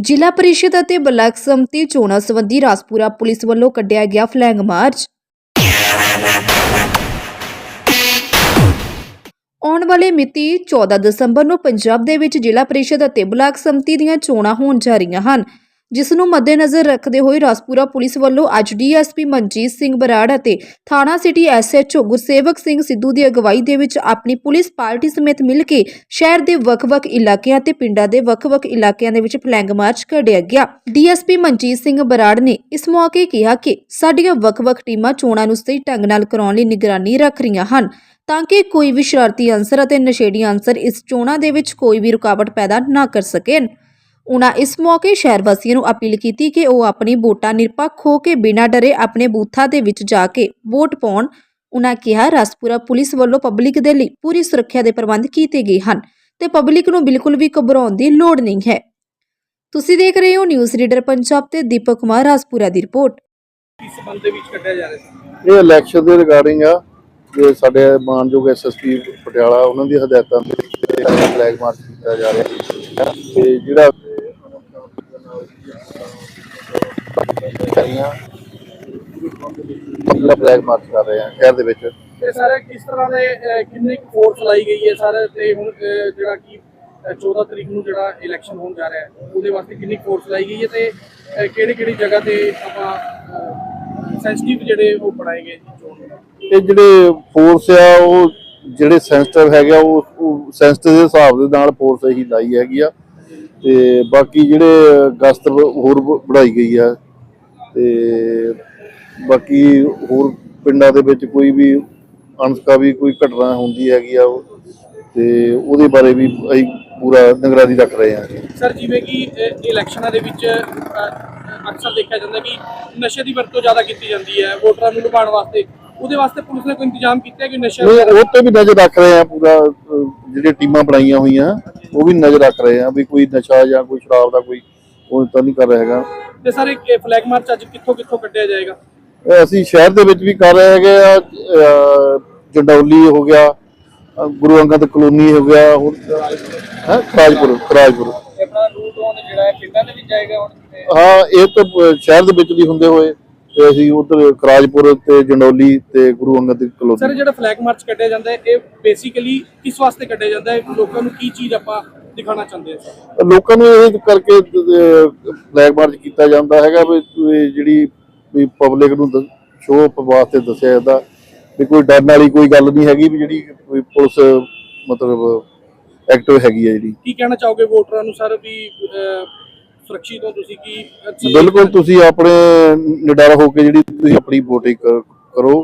ਜ਼ਿਲ੍ਹਾ ਪਰਿਸ਼ਦ ਅਤੇ ਬਲਾਕ ਸੰਮਤੀ ਚੋਣਾਂ ਸੰਬੰਧੀ ਰਾਸਪੁਰਾ ਪੁਲਿਸ ਵੱਲੋਂ ਕੱਢਿਆ ਗਿਆ ਫਲੈਗ ਮਾਰਚ। ਆਉਣ ਵਾਲੇ ਮਿਤੀ 14 ਦਸੰਬਰ ਨੂੰ ਪੰਜਾਬ ਦੇ ਵਿੱਚ ਜ਼ਿਲ੍ਹਾ ਪਰਿਸ਼ਦ ਅਤੇ ਬਲਾਕ ਸੰਮਤੀ ਦੀਆਂ ਚੋਣਾਂ ਹੋਣ ਜਾ ਰਹੀਆਂ ਹਨ। ਜਿਸ ਨੂੰ ਮੱਦੇਨਜ਼ਰ ਰੱਖਦੇ ਹੋਏ ਰਾਜਪੁਰਾ ਪੁਲਿਸ ਵੱਲੋਂ ਅੱਜ ਡੀਐਸਪੀ ਮਨਜੀਤ ਸਿੰਘ ਬਰਾੜ ਅਤੇ ਥਾਣਾ ਸਿਟੀ ਐਸਐਚਓ ਗੁਰਸੇਵਕ ਸਿੰਘ ਸਿੱਧੂ ਦੀ ਅਗਵਾਈ ਦੇ ਵਿੱਚ ਆਪਣੀ ਪੁਲਿਸ ਪਾਰਟੀ ਸਮੇਤ ਮਿਲ ਕੇ ਸ਼ਹਿਰ ਦੇ ਵੱਖ-ਵੱਖ ਇਲਾਕਿਆਂ ਤੇ ਪਿੰਡਾਂ ਦੇ ਵੱਖ-ਵੱਖ ਇਲਾਕਿਆਂ ਦੇ ਵਿੱਚ ਫਲੈਗ ਮਾਰਚ ਕੱਢਿਆ ਗਿਆ। ਡੀਐਸਪੀ ਮਨਜੀਤ ਸਿੰਘ ਬਰਾੜ ਨੇ ਇਸ ਮੌਕੇ ਕਿਹਾ ਕਿ ਸਾਡੀਆਂ ਵੱਖ-ਵੱਖ ਟੀਮਾਂ ਚੋਣਾਂ ਨੂੰ ਸਹੀ ਢੰਗ ਨਾਲ ਕਰਾਉਣ ਲਈ ਨਿਗਰਾਨੀ ਰੱਖ ਰਹੀਆਂ ਹਨ, ਤਾਂ ਕਿ ਕੋਈ ਵੀ ਸ਼ਰਾਰਤੀ ਅੰਸਰ ਅਤੇ ਨਸ਼ੇੜੀ ਅੰਸਰ ਇਸ ਚੋਣਾਂ ਦੇ ਵਿੱਚ ਕੋਈ ਵੀ ਰੁਕਾਵਟ ਪੈਦਾ ਨਾ ਕਰ ਸਕਣ। ਉਨ੍ਹਾਂ ਇਸ ਮੌਕੇ ਸ਼ਹਿਰ ਵਾਸੀਆਂ ਨੂੰ ਅਪੀਲ ਕੀਤੀ ਕਿ ਉਹ ਆਪਣੀ ਵੋਟਾਂ ਨਿਰਪੱਖ ਹੋ ਕੇ ਬਿਨਾਂ ਡਰੇ ਆਪਣੇ ਬੂਥਾਂ ਦੇ ਵਿੱਚ ਜਾ ਕੇ ਵੋਟ ਪਾਉਣ। ਉਨ੍ਹਾਂ ਕਿਹਾ ਰਸਪੁਰਾ ਪੁਲਿਸ ਵੱਲੋਂ ਪਬਲਿਕ ਦੇ ਲਈ ਪੂਰੀ ਸੁਰੱਖਿਆ ਦੇ ਪ੍ਰਬੰਧ ਕੀਤੇ ਗਏ ਹਨ ਤੇ ਪਬਲਿਕ ਨੂੰ ਬਿਲਕੁਲ ਵੀ ਘਬਰਾਉਣ ਦੀ ਲੋੜ ਨਹੀਂ ਹੈ। ਤੁਸੀਂ ਦੇਖ ਰਹੇ ਹੋ ਨਿਊਜ਼ ਰੀਡਰ ਪੰਜਾਬ ਤੇ ਦੀਪਕ ਕੁਮਾਰ ਰਾਜਪੁਰਾ ਦੀ ਰਿਪੋਰਟ। ਇਸ ਸੰਬੰਧ ਦੇ ਵਿੱਚ ਕੱਢਿਆ ਜਾ ਰਿਹਾ ਸੀ। ਇਹ ਇਲੈਕਸ਼ਨ ਦੇ ਰਿਗਾਰਡਿੰਗ ਆ ਜੇ ਸਾਡੇ ਮਾਨਯੋਗ ਐਸਐਸਪੀ ਪਟਿਆਲਾ ਉਹਨਾਂ ਦੀ ਹਦਾਇਤਾਂ ਤੇ ਫਲੈਗ ਮਾਰਚ ਕੀਤਾ ਜਾ ਰਿਹਾ। ਤੇ ਜਿਹੜਾ ਜਿਹੜਾ ਫਲੈਗ ਮਾਰਚ ਕਰ ਰਹੇ ਆ ਸ਼ਹਿਰ ਦੇ ਵਿੱਚ। ਤੇ ਸਰ ਕਿਸ ਤਰ੍ਹਾਂ ਦੇ ਅਹ, ਕਿੰਨੀ ਫੋਰਸ ਲਾਈ ਗਈ ਹੈ ਸਰ? ਤੇ ਹੁਣ ਅਹ, ਜਿਹੜਾ ਕਿ ਅਹ, 14 ਤਰੀਕ ਨੂੰ ਜਿਹੜਾ ਇਲੈਕਸ਼ਨ ਹੋਣ ਜਾ ਰਿਹਾ ਹੈ ਉਹਦੇ ਵਾਸਤੇ ਕਿੰਨੀ ਫੋਰਸ ਲਾਈ ਗਈ ਹੈ ਤੇ ਕਿਹੜੀ ਕਿਹੜੀ ਜਗ੍ਹਾ ਤੇ ਆਪਾਂ ਸੈਂਸਿਟਿਵ ਜਿਹੜੇ ਉਹ ਬਣਾਏ ਗਏ ਜੀ ਚੋਣ ਨੂੰ? ਇਹ ਜਿਹੜੇ ਫੋਰਸ ਆ ਉਹ ਜਿਹੜੇ ਸੈਂਸਿਟਿਵ ਹੈਗੇ ਆ ਉਹ ਸੈਂਸਿਟਿਵ ਦੇ ਹਿਸਾਬ ਦੇ ਨਾਲ ਫੋਰਸ ਹੀ ਲਾਈ ਹੈਗੀ ਆ। ਤੇ ਬਾਕੀ ਜਿਹੜੇ ਗਸਤ ਹੋਰ ਵਧਾਈ ਗਈ ਆ ਤੇ ਬਾਕੀ ਹੋਰ ਪਿੰਡਾਂ ਦੇ ਵਿੱਚ ਕੋਈ ਵੀ ਅਣਸਕਾ ਵੀ ਕੋਈ ਘਟਨਾ ਹੁੰਦੀ ਹੈਗੀ ਆ ਤੇ ਉਹਦੇ ਬਾਰੇ ਵੀ ਅਸੀਂ ਪੂਰਾ ਨਿਗਰਾਨੀ ਰੱਖ ਰਹੇ ਹਾਂ। ਸਰ ਜਿਵੇਂ ਕਿ ਇਲੈਕਸ਼ਨਾਂ ਦੇ ਵਿੱਚ ਅਕਸਰ ਦੇਖਿਆ ਜਾਂਦਾ ਕਿ ਨਸ਼ੇ ਦੀ ਵਰਤੋਂ ਜ਼ਿਆਦਾ ਕੀਤੀ ਜਾਂਦੀ ਹੈ ਵੋਟਰਾਂ ਨੂੰ ਲੁਭਾਉਣ ਵਾਸਤੇ। ਉਹਦੇ ਵਾਸਤੇ ਪੁਲਿਸ ਨੇ ਕੋਈ ਇੰਤਜ਼ਾਮ ਕੀਤਾ ਹੈ ਕਿ ਨਸ਼ਾ ਉਹ ਤੇ ਵੀ ਨਜ਼ਰ ਰੱਖ ਰਹੇ ਆ ਪੂਰਾ ਅਹ, ਜਿਹੜੀਆਂ ਟੀਮਾਂ ਬਣਾਈਆਂ ਹੋਈਆਂ ਉਹ ਵੀ ਨਜ਼ਰ ਰੱਖ ਰਹੇ ਆ ਵੀ ਕੋਈ ਨਸ਼ਾ ਜਾਂ ਕੋਈ ਸ਼ਰਾਬ ਦਾ ਕੋਈ ਉਹ ਤਾਂ ਨਹੀਂ ਕਰ ਰਿਹਾ ਹੈਗਾ। ਤੇ ਸਰ ਇਹ ਫਲੈਗ ਮਾਰਚ ਅੱਜ ਕਿੱਥੋਂ ਕਿੱਥੋਂ ਕੱਢਿਆ ਜਾਏਗਾ? ਇਹ ਅਸੀਂ ਸ਼ਹਿਰ ਦੇ ਵਿੱਚ ਵੀ ਕਰ ਰਹੇ ਹੈਗੇ ਆ ਜੰਡੌਲੀ ਹੋ ਗਿਆ ਗੁਰੂ ਅੰਗਦ ਕਲੋਨੀ ਹੋ ਗਿਆ ਹੋਰ ਹੈ ਖਰਾਜਪੁਰ ਖਰਾਜਪੁਰ ਆਪਣਾ ਰੂਟ ਔਨ ਜਿਹੜਾ ਹੈ ਪਿੰਡਾਂ ਦੇ ਵਿੱਚ ਜਾਏਗਾ ਹੁਣ ਹਾਂ ਇਹ ਤਾਂ ਸ਼ਹਿਰ ਦੇ ਵਿੱਚ ਵੀ ਹੁੰਦੇ ਹੋਏ। ਤੇ ਅਸੀਂ ਉਧਰ ਖਰਾਜਪੁਰ ਤੇ ਜੰਡੌਲੀ ਤੇ ਗੁਰੂ ਅੰਗਦ ਸਰ ਕਲੋਨੀ ਜਿਹੜਾ ਫਲੈਗ ਮਾਰਚ ਕੱਢਿਆ ਜਾਂਦਾ ਹੈ ਇਹ ਬੇਸਿਕਲੀ ਕਿਸ ਵਾਸਤੇ ਕੱਢਿਆ ਜਾਂਦਾ ਹੈ? ਲੋਕਾਂ ਨੂੰ ਕੀ ਚੀਜ਼ ਆਪਾਂ ਦਿਖਾਉਣਾ ਚਾਹੁੰਦੇ ਹਾਂ ਲੋਕਾਂ ਨੂੰ ਇਹ ਕਰਕੇ ਫਲੈਗ ਮਾਰਚ ਕੀਤਾ ਜਾਂਦਾ ਹੈਗਾ ਵੀ ਵੀ ਜਿਹੜੀ ਵੀ ਪਬਲਿਕ ਨੂੰ ਸ਼ੋਅ ਵਾਸਤੇ ਦੱਸਿਆ ਜਾਂਦਾ ਵੀ ਕੋਈ ਡਰਨ ਵਾਲੀ ਕੋਈ ਗੱਲ ਨਹੀਂ ਹੈਗੀ ਵੀ ਜਿਹੜੀ ਕੋਈ ਪੁਲਿਸ ਮਤਲਬ ਐਕਟਿਵ ਹੈਗੀ ਹੈ ਜਿਹੜੀ। ਕੀ ਕਹਿਣਾ ਚਾਹੋਗੇ ਵੋਟਰਾਂ ਨੂੰ ਸਰ ਵੀ ਅਹ, ਸੁਰੱਖਿਅਤ ਹੋ ਤੁਸੀਂ ਕੀ ਅਹ, ਬਿਲਕੁਲ ਤੁਸੀਂ ਆਪਣੇ ਨਿਡਰ ਹੋ ਕੇ ਜਿਹੜੀ ਤੁਸੀਂ ਆਪਣੀ ਕ- ਕਰੋ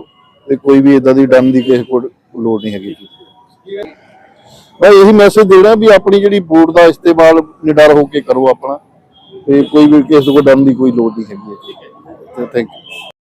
ਤੇ ਕੋਈ ਵੀ ਇਦਾਂ ਦੀ ਡਰਨ ਦੀ ਕਿਸੇ ਕੋਲ ਲੋੜ ਨਹੀਂ ਹੈਗੀ। ਜੀ ਮੈਂ ਇਹੀ ਮੈਸੇਜ ਦੇਣਾ ਵੀ ਆਪਣੀ ਜਿਹੜੀ ਵੋਟ ਦਾ ਇਸਤੇਮਾਲ ਨਿਡਰ ਹੋ ਕੇ ਕਰੋ ਆਪਣਾ। ਤੇ ਕੋਈ ਵੀ ਕਿਸੇ ਕੋਲ ਡਰਨ ਦੀ ਕੋਈ ਲੋੜ ਨਹੀਂ ਹੈਗੀ। ਤੇ ਥੈਂਕ ਯੂ